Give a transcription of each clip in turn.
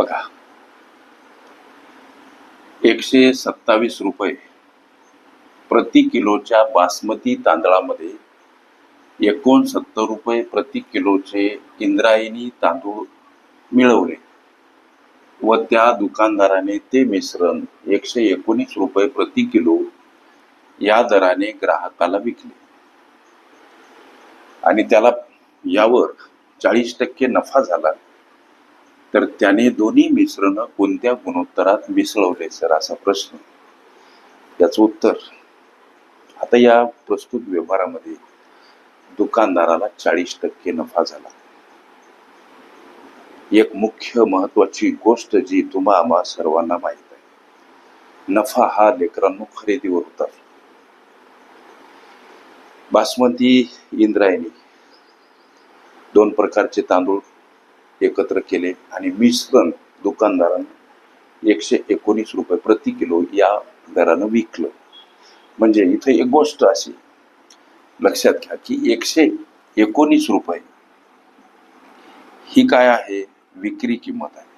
बघा. एकशे सत्तावीस रुपये प्रति किलोच्या बासमती तांदळामध्ये एकोणसत्तर रुपये प्रति किलोचे इंद्रायणी तांदूळ मिळवले. व त्या दुकानदाराने ते मिश्रण एकशे एकोणीस रुपये प्रति किलो या दराने ग्राहकाला विकले. आणि त्याला यावर चाळीस टक्के नफा झाला. तर त्याने दोन्ही मिश्रण कोणत्या गुणोत्तरात मिसळवले सर? असा प्रश्न. याचं उत्तर. आता या प्रस्तुत व्यवहारामध्ये दुकानदाराला चाळीस टक्के नफा झाला. एक मुख्य महत्वाची गोष्ट जी तुम्हा आम्हा सर्वांना माहीत आहे. नफा हा लेकरांनो खरेदीवर होता. बासमती इंद्रायणी दोन प्रकारचे तांदूळ एकत्र केले आणि मिश्रण दुकानदारांना एकशे एकोणीस रुपये प्रति किलो या दरानं विकलं. म्हणजे इथे एक गोष्ट अशी लक्षात घ्या की एकशे एकोणीस रुपये ही काय आहे? विक्री किंमत आहे.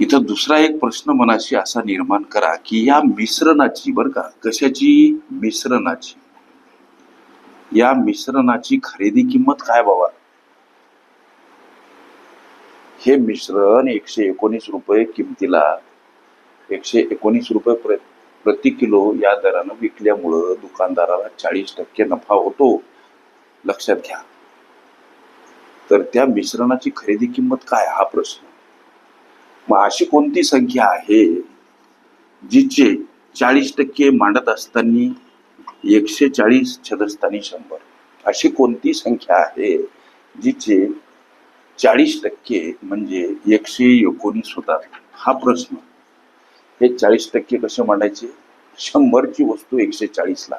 इथं दुसरा एक प्रश्न मनाशी असा निर्माण करा की या मिश्रणाची बरं का कशाची मिश्रणाची? या मिश्रणाची खरेदी किंमत काय बाबा? हे मिश्रण एकशे एकोणीस रुपये किमतीला एकशे एकोणीस रुपये प्रति किलो या दरानं विकल्यामुळं दुकानदाराला चाळीस टक्के नफा होतो. लक्षात घ्या. तर त्या मिश्रणाची खरेदी किंमत काय? हा प्रश्न. मग अशी कोणती संख्या आहे जिचे चाळीस टक्के मांडत असताना एकशे चाळीस छदस्थानी शंभर. अशी कोणती संख्या आहे जिचे चाळीस टक्के म्हणजे एकशे एकोणीस होतात? हा प्रश्न. हे चाळीस टक्के कसे मांडायचे? शंभरची वस्तू एकशे चाळीसला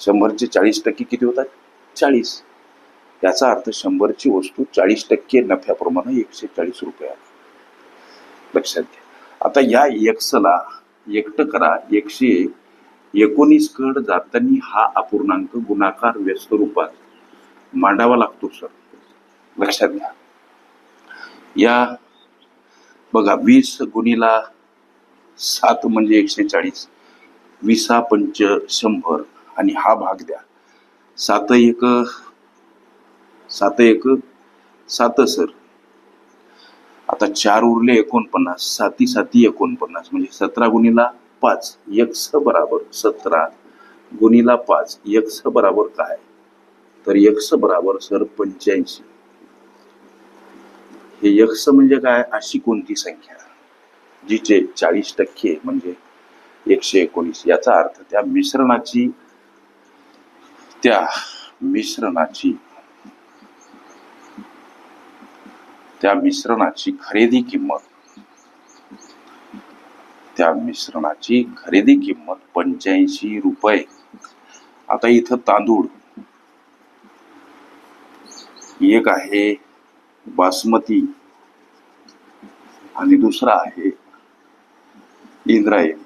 शंभरचे चाळीस टक्के किती होतात? चाळीस. याचा अर्थ शंभरची वस्तू चाळीस टक्के नफ्याप्रमाणे एकशे चाळीस रुपये आहे लक्षात घ्या. आता या एक्सला एकटं करा एकशे एकोणीस कड जाताना हा अपूर्णांक गुणाकार व्यस्त रूपात मांडावा लागतो सर लक्षात घ्या. या बघा वीस गुणीला सात म्हणजे एकशे चाळीस. विसा पंच शंभर आणि हा भाग द्या. सात एक सात एक सात सर आता चार उरले एकोणपन्नास साती साती एकोणपन्नास म्हणजे सतरा गुणीला पाच यक्स बराबर सतरा गुणीला पाच यक्स बराबर काय? तर यक्स बराबर सर पंच्याऐंशी. हे यक्स म्हणजे काय? अशी कोणती संख्या? जिचे चाळीस टक्के म्हणजे एकशे एकोणीस. याचा अर्थ त्या मिश्रणाची त्या मिश्रणाची त्या मिश्रणाची खरेदी किंमत त्या मिश्रणाची खरेदी किंमत पंच्याऐंशी रुपये. आता इथं तांदूळ. एक आहे बासमती. आणि दुसरा आहे इंद्रायणी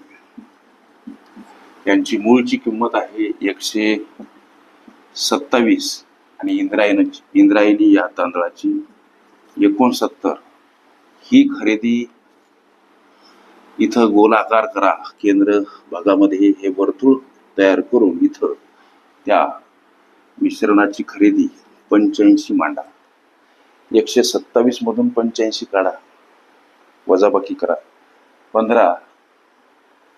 यांची मूळची किंमत आहे एकशे सत्तावीस. आणि इंद्रायणीची इंद्रायणी या तांदळाची एकोणसत्तर. ही खरेदी इथं गोलाकार करा. केंद्र भागामध्ये हे वर्तुळ तयार करून इथं त्या मिश्रणाची खरेदी पंच्याऐंशी मांडा. एकशे सत्तावीस मधून पंच्याऐंशी काढा. वजाबाकी करा. पंधरा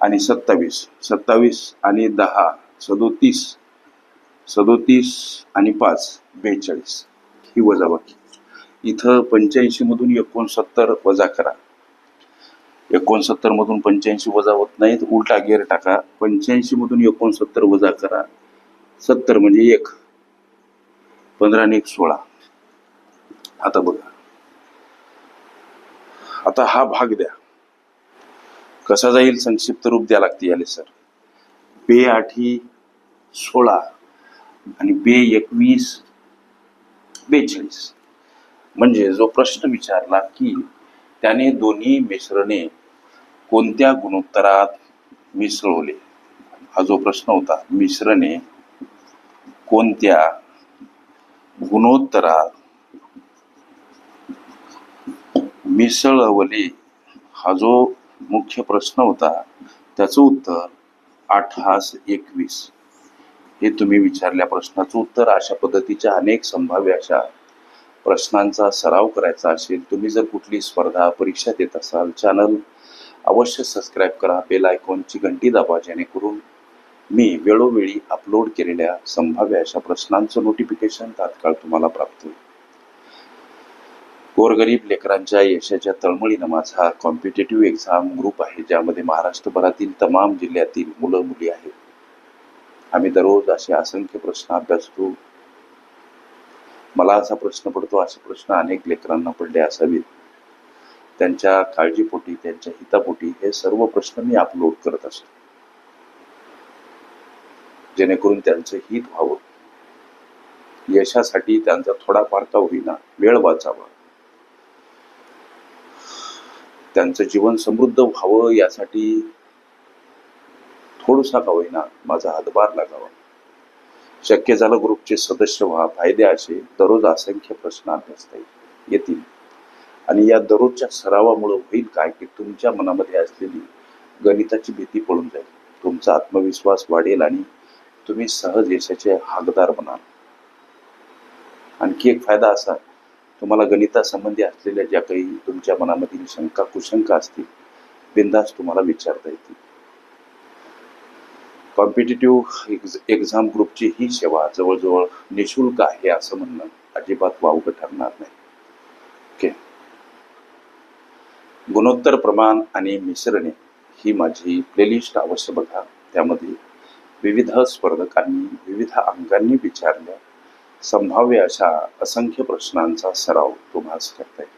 आणि सत्तावीस. सत्तावीस आणि दहा. सदोतीस. सदोतीस आणि पाच. बेचाळीस. ही वजाबाकी. इथं पंच्याऐंशी मधून एकोणसत्तर वजा करा. एकोणसत्तर मधून पंच्याऐंशी वजा होत नाहीत. उलटा गेअर टाका. पंच्याऐंशी मधून एकोणसत्तर वजा करा. सत्तर म्हणजे एक. पंधरा आणि एक सोळा. आता बघा. आता हा भाग द्या. कसा जाईल? संक्षिप्त रूप द्या लागते याले सर. बे आठी सोळा आणि बे एकवीस बेचाळीस. म्हणजे जो प्रश्न विचारला की त्याने दोन्ही मिश्रणे कोणत्या गुणोत्तरात मिसळवले? हा जो प्रश्न होता मिश्रणे कोणत्या गुणोत्तरात मिसळवले? हा जो मुख्य प्रश्न होता त्याचं उत्तर अठरास एकवीस. हे तुम्ही विचारल्या प्रश्नाचं उत्तर अशा पद्धतीच्या अनेक संभाव्य अशा प्रश्नांचा सराव करायचा असेल तुम्ही जर कुठली स्पर्धा परीक्षा देत असाल चॅनल अवश्य सबस्क्राईब करा बेल आयकॉनची घंटी दाबा जेणेकरून मी वेळोवेळी अपलोड केलेल्या संभाव्य अशा प्रश्नांचं नोटिफिकेशन तात्काळ तुम्हाला प्राप्त होईल. गोरगरीब लेकरांच्या यशाच्या तळमळीनं माझा कॉम्पिटेटिव्ह एक्झाम ग्रुप आहे ज्यामध्ये महाराष्ट्रभरातील तमाम जिल्ह्यातील मुलं मुली आहेत. आम्ही दररोज असे असंख्य प्रश्न अभ्यासतो मला असा प्रश्न पडतो असे प्रश्न अनेक लेकरांना पडले असावेत. त्यांच्या काळजीपोटी त्यांच्या हितापोटी हे सर्व प्रश्न मी अपलोड करत असतो. जेणेकरून त्यांचं हित व्हावं. यशासाठी त्यांचा थोडाफार का होईना वेळ वाचावा. त्यांचं जीवन समृद्ध व्हावं यासाठी थोडसा का होईना माझा हातभार लागावा. शक्य झालं ग्रुपचे सदस्य व्हा फायदे असे दररोज असंख्य प्रश्न अभ्यासता येईल- येतील. आणि या दररोजच्या सरावामुळे होईल काय की तुमच्या मनामध्ये असलेली गणिताची भीती पळून जाईल. तुमचा आत्मविश्वास वाढेल आणि तुम्ही सहज यशाचे हकदार बनाल. आणखी एक फायदा असा तुम्हाला गणितासंबंधी असलेल्या ज्या काही तुमच्या मनामधील शंका कुशंका असतील बिंदास तुम्हाला विचारता येतील. कॉम्पिटेटिव्ह एक्झाम ग्रुपची ही सेवा जवळजवळ निशुल्क आहे असं म्हणणं अजिबात वावगं ठरणार नाही. ओके गुणोत्तर प्रमाण आणि मिश्रणे ही माझी प्लेलिस्ट अवश्य बघा. त्यामध्ये विविध स्पर्धकांनी विविध अंगांनी विचारल्या संभाव्य अशा असंख्य प्रश्नांचा सराव तुम्हाला करता येईल.